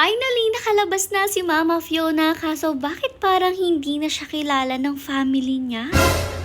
Finally, nakalabas na si Mama Fiona kaso bakit parang hindi na siya kilala ng family niya?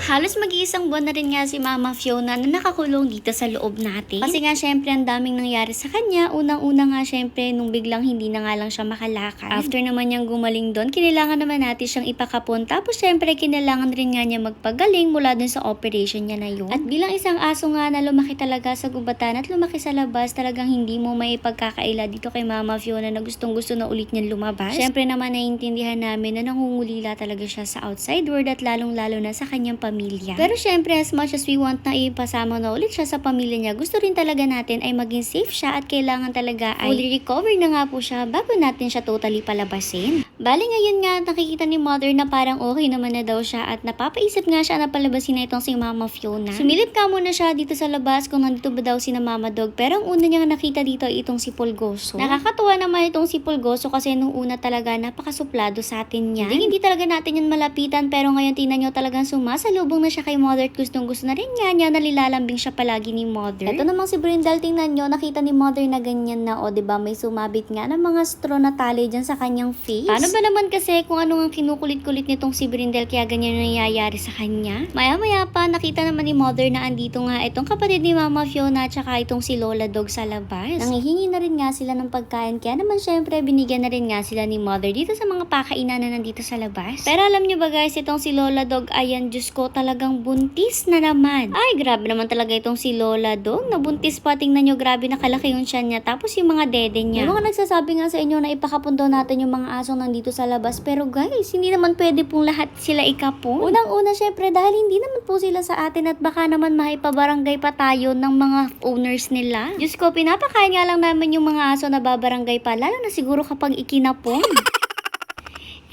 Halos mag-iisang buwan na rin nga si Mama Fiona na nakakulong dito sa loob natin. Kasi nga syempre ang daming nangyari sa kanya. Unang-una nga syempre nung biglang hindi na nga lang siya makalakad. After naman niyang gumaling doon, kinailangan naman natin siyang ipakapon. Tapos syempre kinailangan rin nga niya magpagaling mula dun sa operation niya na yun. At bilang isang aso nga na lumaki talaga sa gubatan at lumaki sa labas, talagang hindi mo may pagkakaila dito kay Mama Fiona na gustong gusto na ulit niyang lumabas. Syempre naman naiintindihan namin na nangungulila talaga siya sa outside world at lalong-lalo na sa kanyang pamilya. Pero syempre as much as we want na ipasama na ulit siya sa pamilya niya, gusto rin talaga natin ay maging safe siya at kailangan talaga ay fully recover na nga po siya bago natin siya totally palabasin. Bali ngayon nga nakikita ni mother na parang okay naman na daw siya at napapaisip nga siya na palabasin na itong si Mama Fiona. Sumilip ka muna siya dito sa labas kung nandito ba daw si na Mama Dog pero ang una niyang nakita dito ay itong si Pulgoso. Nakakatuwa naman itong si Pulgoso kasi nung una talaga napakasuplado sa atin niya. Hindi, hindi talaga natin yan malapitan pero ngayon tingnan niyo talagang sumasalubong na siya kay mother at gustong gusto na rin niya niya nalilalambing siya palagi ni mother. Ito namang si Brindle tingnan niyo nakita ni mother na ganyan na o 'di ba may sumabit nga ng mga straw na tali dyan sa kanyang face. Paano ba naman kasi kung ano ang kinukulit-kulit nitong si Brindle kaya ganyan ang nangyayari sa kanya? Maya-maya pa nakita naman ni mother na andito nga itong kapatid ni Mama Fiona at saka itong si Lola Dog sa labas. Nangihingi na rin nga sila ng pagkain kaya naman syempre binigyan na rin nga sila ni mother dito sa mga pakainan na nandito sa labas. Pero alam niyo ba guys, itong si Lola Dog, ayan, Diyos ko, talagang buntis na naman. Ay, grabe naman talaga itong si Lola Dog. Nabuntis pa, tingnan niyo, grabe nakalaki yung tiyan niya. Tapos yung mga dede niya. Yung mga nagsasabi nga sa inyo na ipakapon daw natin yung mga asong nandito sa labas. Pero guys, hindi naman pwede pong lahat sila ikapon. Unang-una, syempre, dahil hindi naman po sila sa atin at baka naman maipabarangay pa tayo ng mga owners nila. Diyos ko, pinapakain nga lang namin yung mga aso na babarangay pa. Lalo na siguro kapag ikinapon.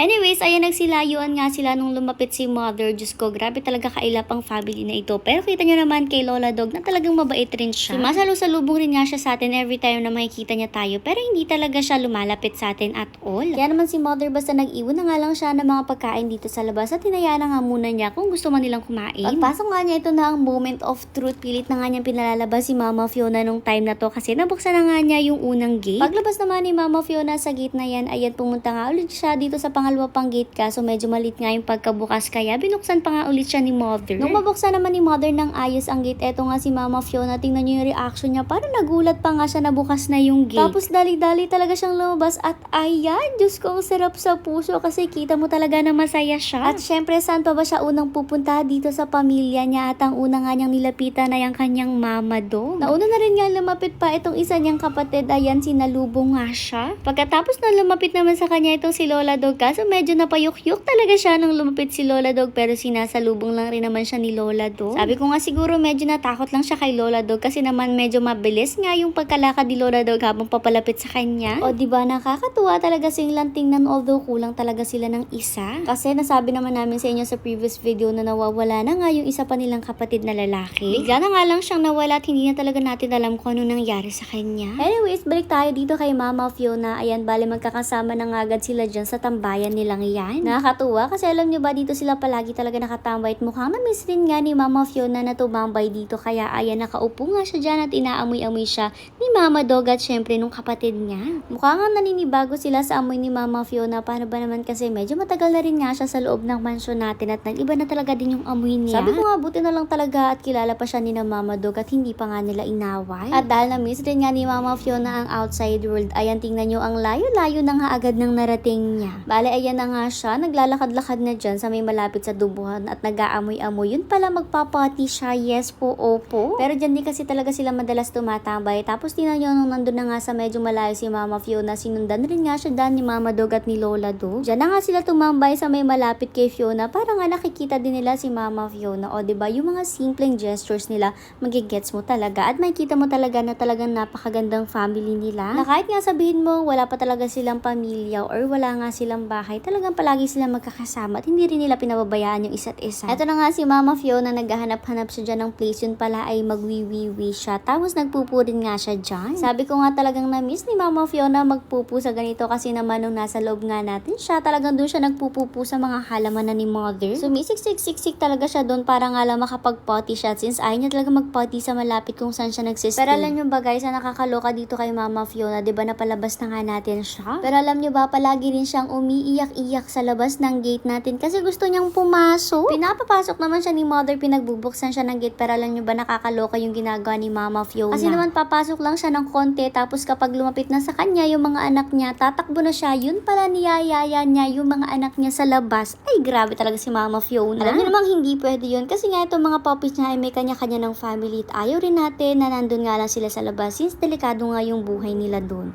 Anyways, ayan nagsilayuan nga sila nung lumapit si mother. Diyos ko, grabe talaga kailap ang family na ito. Pero kita nyo naman kay Lola Dog na talagang mabait rin siya. Sumasalo-salubong rin nga siya sa atin every time na makikita niya tayo. Pero hindi talaga siya lumalapit sa atin at all. Kaya naman si mother basta nag-iwan na nga lang siya ng mga pagkain dito sa labas at tinayaan na nga muna niya kung gusto man nilang kumain. Pagpasok nga niya, ito na ang moment of truth. Pilit na nga niyang pinalalabas si Mama Fiona nung time na to kasi nabuksan na nga niya yung unang gate. Paglabas naman ni Mama Fiona sa gate na yan, ayan pumunta nga ulit siya dito sa pangalawa pang gate kaso medyo malit nga yung pagkabukas kaya binuksan pa nga ulit siya ni Mother. Nung mabuksan naman ni Mother ng ayos ang gate, eto nga si Mama Fiona, tingnan niyo yung reaction niya, parang nagulat pa nga siya na bukas na yung gate. Tapos dali-dali talaga siyang lumabas at ayan, Diyos ko, ang sarap sa puso kasi kita mo talaga na masaya siya. At syempre, saan pa ba siya unang pupunta dito sa pamilya niya at ang una nga niyang nilapitan ay ang kanyang mama do. Nauna na rin nga lumapit pa itong isa niyang kapatid, ayan, sinalubong nga siya. Pagkatapos na lumapit naman sa kanya itong si Lola Dog, kaso medyo napayukyuk talaga siya nung lumapit si Lola Dog pero sinasalubong lang rin naman siya ni Lola Dog. Sabi ko nga siguro medyo natakot lang siya kay Lola Dog kasi naman medyo mabilis nga yung pagkalakad ni Lola Dog habang papalapit sa kanya. O di ba nakakatuwa talaga silang tingnan although kulang talaga sila ng isa. Kasi nasabi naman namin sa inyo sa previous video na nawawala na nga yung isa pa nilang kapatid na lalaki. Bigla na nga lang siyang nawala at hindi na talaga natin alam kung ano nangyari sa kanya. Anyways, balik tayo dito kay Mama Fiona. Ayan, bali magkakasama na nga agad sila dyan sa tambayan nilang yan. Nakakatuwa kasi alam nyo ba dito sila palagi talaga nakatambay at mukhang na-miss rin nga ni Mama Fiona na tumambay dito kaya ayan nakaupo nga siya dyan at inaamoy-amoy siya ni Mama Dog at syempre nung kapatid niya. Mukha nga naninibago sila sa amoy ni Mama Fiona paano ba naman kasi medyo matagal na rin nga siya sa loob ng mansion natin at nag-iba na talaga din yung amoy niya. Sabi ko nga buti na lang talaga at kilala pa siya ni na Mama Dog at hindi pa nga nila inaway. At dahil na-miss rin nga ni Mama Fiona ang outside world, ayan tingnan nyo ang layo-layo na nga agad ng narating niya. Bale ayan na nga siya, naglalakad-lakad na dyan sa may malapit sa dubuhan at nag-aamoy-amoy. Yun pala magpapati siya, yes po, opo. Pero dyan din kasi talaga sila madalas tumatambay. Tapos tingnan nyo nung nandun na nga sa medyo malayo si Mama Fiona, sinundan rin nga siya dyan ni Mama Dog at ni Lola Dog. Dyan na nga sila tumambay sa may malapit kay Fiona para nga nakikita din nila si Mama Fiona. O ba diba, yung mga simpleng gestures nila, magigets mo talaga. At makikita mo talaga na talagang napakagandang family nila. Na kahit nga sabihin mo, wala pa talaga silang pamilya or wala nga silang bahay bahay, talagang palagi sila magkakasama at hindi rin nila pinababayaan yung isa't isa. Ito na nga si Mama Fiona, naghahanap-hanap siya dyan ng place, yun pala ay magwiwiwi siya. Tapos nagpupurin nga siya dyan. Sabi ko nga talagang na-miss ni Mama Fiona magpupu sa ganito kasi naman nung nasa loob nga natin siya, talagang doon siya nagpupupu sa mga halaman na ni Mother. Sumisiksik-siksik talaga siya doon para nga lang makapag-potty siya since ayaw niya talaga mag-potty sa malapit kung saan siya nagsistay. Pero alam niyo ba guys, na nakakaloka dito kay Mama Fiona, 'di ba napalabas na nga natin siya? Pero alam niyo ba, palagi rin siyang umiiyak-iyak sa labas ng gate natin kasi gusto niyang pumasok. Pinapapasok naman siya ni Mother, pinagbubuksan siya ng gate, pero alam niyo ba nakakaloka yung ginagawa ni Mama Fiona? Kasi naman papasok lang siya ng konti, tapos kapag lumapit na sa kanya yung mga anak niya, tatakbo na siya, yun pala niyayaya niya yung mga anak niya sa labas. Ay, grabe talaga si Mama Fiona. Alam niyo namang hindi pwede yun kasi nga itong mga puppies niya ay may kanya-kanya ng family at ayaw rin natin na nandun nga lang sila sa labas since delikado nga yung buhay nila doon.